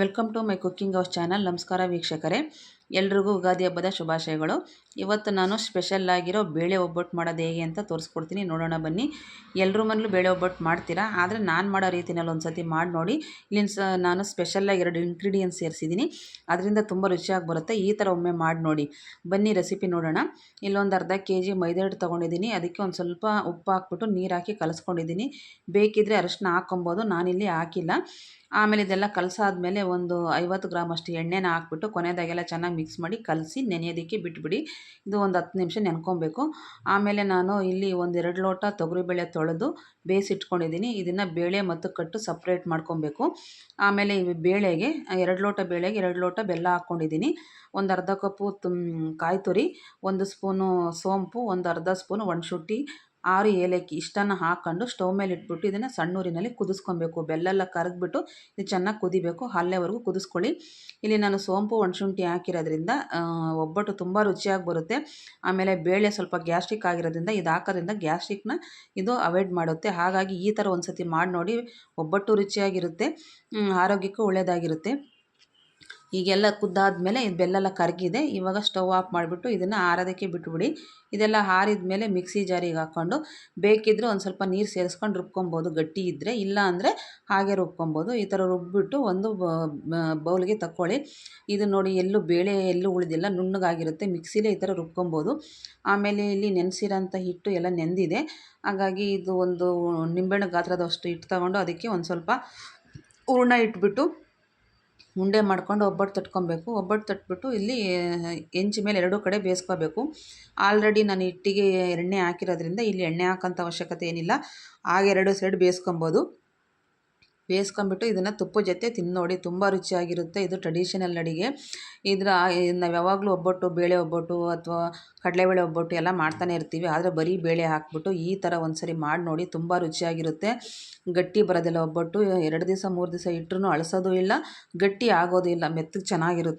Welcome to my cooking house channel. ನಮಸ್ಕಾರ ವೀಕ್ಷಕರೇ. ಎಲ್ರಿಗೂ ಯುಗಾದಿ ಹಬ್ಬದ ಶುಭಾಶಯಗಳು. ಇವತ್ತು ನಾನು ಸ್ಪೆಷಲ್ ಆಗಿರೋ ಬೇಳೆ ಒಬ್ಬಟ್ಟು ಮಾಡೋದು ಹೇಗೆ ಅಂತ ತೋರಿಸ್ಕೊಡ್ತೀನಿ. ನೋಡೋಣ ಬನ್ನಿ. ಎಲ್ಲರ ಮನೇಲೂ ಬೇಳೆ ಒಬ್ಬಟ್ಟು ಮಾಡ್ತೀರಾ? ಆದರೆ ನಾನು ಮಾಡೋ ರೀತಿನಲ್ಲಿ ಒಂದು ಸತಿ ಮಾಡಿ ನೋಡಿ. ಇಲ್ಲಿನ ಸ, ನಾನು ಸ್ಪೆಷಲ್ಲಾಗಿ ಎರಡು ಇಂಗ್ರೀಡಿಯೆಂಟ್ಸ್ ಸೇರಿಸಿದ್ದೀನಿ. ಅದರಿಂದ ತುಂಬ ರುಚಿಯಾಗಿ ಬರುತ್ತೆ. ಈ ಥರ ಒಮ್ಮೆ ಮಾಡಿ ನೋಡಿ. ಬನ್ನಿ ರೆಸಿಪಿ ನೋಡೋಣ. ಇಲ್ಲೊಂದು ಅರ್ಧ ಕೆ ಜಿ ಮೈದಾ ಹಿಟ್ಟು ತೊಗೊಂಡಿದ್ದೀನಿ. ಅದಕ್ಕೆ ಒಂದು ಸ್ವಲ್ಪ ಉಪ್ಪು ಹಾಕ್ಬಿಟ್ಟು ನೀರು ಹಾಕಿ ಕಲಿಸ್ಕೊಂಡಿದ್ದೀನಿ. ಬೇಕಿದ್ದರೆ ಅರಶಿನ ಹಾಕ್ಕೊಬೋದು. ನಾನಿಲ್ಲಿ ಹಾಕಿಲ್ಲ. ಆಮೇಲೆ ಇದೆಲ್ಲ ಕಲಸಾದ್ಮೇಲೆ ಒಂದು ಐವತ್ತು ಗ್ರಾಮ್ ಅಷ್ಟು ಎಣ್ಣೆನ ಹಾಕ್ಬಿಟ್ಟು ಕೊನೆಯದಾಗೆಲ್ಲ ಚೆನ್ನಾಗಿ ಮಿಕ್ಸ್ ಮಾಡಿ ಕಲಸಿ ನೆನೆಯೋದಕ್ಕೆ ಬಿಟ್ಬಿಡಿ. ಇದು ಒಂದು ಹತ್ತು ನಿಮಿಷ ನೆನ್ಕೊಬೇಕು. ಆಮೇಲೆ ನಾನು ಇಲ್ಲಿ ಒಂದೆರಡು ಲೋಟ ತೊಗರಿಬೇಳೆ ತೊಳೆದು ಬೇಯಿಸಿಟ್ಕೊಂಡಿದ್ದೀನಿ ಇದನ್ನು ಬೇಳೆ ಮತ್ತು ಕಟ್ಟು ಸಪ್ರೇಟ್ ಮಾಡ್ಕೊಬೇಕು. ಆಮೇಲೆ ಈ ಬೇಳೆಗೆ, ಎರಡು ಲೋಟ ಬೇಳೆಗೆ ಎರಡು ಲೋಟ ಬೆಲ್ಲ ಹಾಕ್ಕೊಂಡಿದ್ದೀನಿ. ಒಂದು ಅರ್ಧ ಕಪ್ಪು ತುಮ್ ಕಾಯಿ ತುರಿ, ಒಂದು ಸ್ಪೂನು ಸೋಂಪು, ಒಂದು ಅರ್ಧ ಸ್ಪೂನು ಒಣಶುಂಠಿ ಆರು ಏಲಕ್ಕಿ ಇಷ್ಟನ್ನು ಹಾಕ್ಕೊಂಡು ಸ್ಟವ್ ಮೇಲೆ ಇಟ್ಬಿಟ್ಟು ಇದನ್ನು ಸಣ್ಣೂರಿನಲ್ಲಿ ಕುದಿಸ್ಕೊಬೇಕು. ಬೆಲ್ಲೆಲ್ಲ ಕರಗಿಬಿಟ್ಟು ಇದು ಚೆನ್ನಾಗಿ ಕುದಿಬೇಕು. ಅಲ್ಲೇವರೆಗೂ ಕುದಿಸ್ಕೊಳ್ಳಿ. ಇಲ್ಲಿ ನಾನು ಸೋಂಪು ಒಣಶುಂಠಿ ಹಾಕಿರೋದ್ರಿಂದ ಒಬ್ಬಟ್ಟು ತುಂಬ ರುಚಿಯಾಗಿ ಬರುತ್ತೆ. ಆಮೇಲೆ ಬೇಳೆ ಸ್ವಲ್ಪ ಗ್ಯಾಸ್ಟ್ರಿಕ್ ಆಗಿರೋದ್ರಿಂದ ಇದು ಹಾಕೋದ್ರಿಂದ ಗ್ಯಾಸ್ಟ್ರಿಕ್ನ ಇದು ಅವಾಯ್ಡ್ ಮಾಡುತ್ತೆ. ಹಾಗಾಗಿ ಈ ಥರ ಒಂದು ಸತಿ ಮಾಡಿ ನೋಡಿ ಒಬ್ಬಟ್ಟು ರುಚಿಯಾಗಿರುತ್ತೆ. ಆರೋಗ್ಯಕ್ಕೂ ಒಳ್ಳೆಯದಾಗಿರುತ್ತೆ ಈಗೆಲ್ಲ ಕುದ್ದಾದಮೇಲೆ ಇದು ಬೆಲ್ಲೆಲ್ಲ ಕರಗಿದೆ. ಇವಾಗ ಸ್ಟವ್ ಆಫ್ ಮಾಡಿಬಿಟ್ಟು ಇದನ್ನು ಆರೋದಕ್ಕೆ ಬಿಟ್ಬಿಡಿ. ಇದೆಲ್ಲ ಆರಿದ ಮೇಲೆ ಮಿಕ್ಸಿ ಜಾರಿಗೆ ಹಾಕ್ಕೊಂಡು ಬೇಕಿದ್ದರೆ ಒಂದು ಸ್ವಲ್ಪ ನೀರು ಸೇರಿಸ್ಕೊಂಡು ರುಬ್ಕೊಬೋದು. ಗಟ್ಟಿ ಇದ್ದರೆ ಇಲ್ಲ ಅಂದರೆ ಹಾಗೆ ರುಬ್ಕೊಬೋದು. ಈ ಥರ ರುಬ್ಬಿಬಿಟ್ಟು ಒಂದು ಬೌಲ್ಗೆ ತಕ್ಕೊಳ್ಳಿ. ಇದು ನೋಡಿ ಎಲ್ಲೂ ಬೇಳೆ ಎಲ್ಲೂ ಉಳಿದಿಲ್ಲ, ನುಣ್ಣಗಾಗಿರುತ್ತೆ. ಮಿಕ್ಸಿಲೇ ಈ ಥರ ರುಬ್ಕೊಬೋದು. ಆಮೇಲೆ ಇಲ್ಲಿ ನೆನೆಸಿರೋಂಥ ಹಿಟ್ಟು ಎಲ್ಲ ನೆಂದಿದೆ. ಹಾಗಾಗಿ ಇದು ಒಂದು ನಿಂಬೆಹಣ್ಣು ಗಾತ್ರದಷ್ಟು ಹಿಟ್ಟು ತಗೊಂಡು ಅದಕ್ಕೆ ಒಂದು ಸ್ವಲ್ಪ ಹೂರ್ಣ ಇಟ್ಬಿಟ್ಟು ಉಂಡೆ ಮಾಡ್ಕೊಂಡು ಒಬ್ಬಟ್ಟು ತಟ್ಕೊಬೇಕು. ಒಬ್ಬಟ್ಟು ತಟ್ಬಿಟ್ಟು ಇಲ್ಲಿ ಹೆಂಚು ಮೇಲೆ ಎರಡೂ ಕಡೆ ಬೇಯಿಸ್ಕೋಬೇಕು. ಆಲ್ರೆಡಿ ನಾನು ಹಿಟ್ಟಿಗೆ ಎಣ್ಣೆ ಹಾಕಿರೋದ್ರಿಂದ ಇಲ್ಲಿ ಎಣ್ಣೆ ಹಾಕೋಂಥ ಅವಶ್ಯಕತೆ ಏನಿಲ್ಲ. ಹಾಗೆ ಎರಡು ಸೈಡ್ ಬೇಯಿಸ್ಕೊಬೋದು. ಬೇಯಿಸ್ಕೊಂಬಿಟ್ಟು ಇದನ್ನು ತುಪ್ಪದ ಜೊತೆ ತಿನ್ನೋಡಿ. ನೋಡಿ ತುಂಬ ರುಚಿಯಾಗಿರುತ್ತೆ ಇದು ಟ್ರೆಡಿಷನಲ್ ಅಡುಗೆ. ಇದರ, ನಾವು ಯಾವಾಗಲೂ ಒಬ್ಬಟ್ಟು, ಬೇಳೆ ಒಬ್ಬಟ್ಟು ಅಥವಾ ಕಡಲೆಬೇಳೆ ಒಬ್ಬಟ್ಟು ಎಲ್ಲ ಮಾಡ್ತಾನೆ ಇರ್ತೀವಿ. ಆದರೆ ಬರೀ ಬೇಳೆ ಹಾಕ್ಬಿಟ್ಟು ಈ ಥರ ಒಂದು ಸರಿ ಮಾಡಿ ನೋಡಿ ತುಂಬ ರುಚಿಯಾಗಿರುತ್ತೆ. ಗಟ್ಟಿ ಬರೋದಿಲ್ಲ ಒಬ್ಬಟ್ಟು. ಎರಡು ದಿವಸ, ಮೂರು ದಿವಸ ಇಟ್ಟರೂ ಅಳಿಸೋದು ಇಲ್ಲ. ಗಟ್ಟಿ ಆಗೋದು ಇಲ್ಲ. ಮೆತ್ತಗೆ ಚೆನ್ನಾಗಿರುತ್ತೆ.